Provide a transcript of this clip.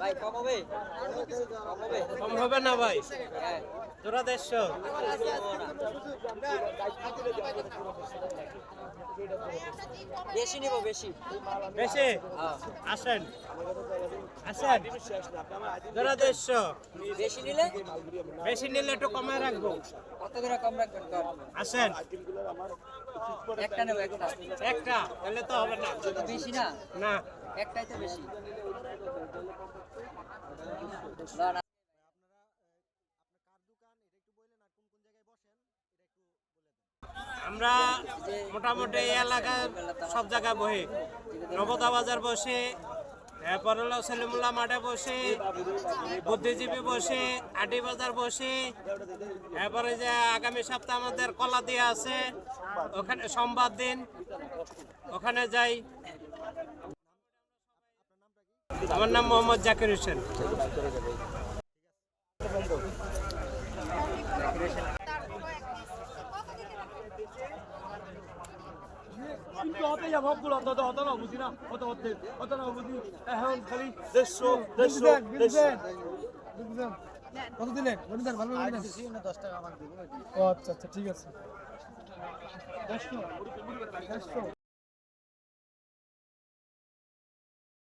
ভাই কম হবে? কম হবে কম হবে না ভাই। তোরা দেড়শো। বেশি নিব বেশি। বেশি? আসেন। আসেন। তোরা দেড়শো। বেশি নিলে? বেশি নিলে একটু কমায় রাখব। কত করে কম রাখবেন? আসেন। একটা নেব একটা। একটা তাহলে তো হবে না। বেশি না? না। একটাই তো বেশি। আমরা মোটামুটি এই এলাকায় সব জায়গায় বহি নবদা বাজার বসে, এরপরে হলো সেলিমুল্লাহ মাঠে বসে, বুদ্ধিজীবী বসে আটি বাজার বসে, এরপরে যে আগামী সপ্তাহে আমাদের কলা দিয়ে আছে, ওখানে সোমবার দিন, ওখানে যাই আমার নাম মোহাম্মদ জাকির হোসেন। কিন্তু হতে যাব সবগুলো অত অত না বুঝি না অত হতে অত না বুঝি এখন খালি দেড়শো দেড়শো দেড়শো। কত দিলেন বলুন স্যার ভালো বলুন দশ টাকা আমাকে ও আচ্ছা আচ্ছা ঠিক আছে। দেড়শো দেড়শো।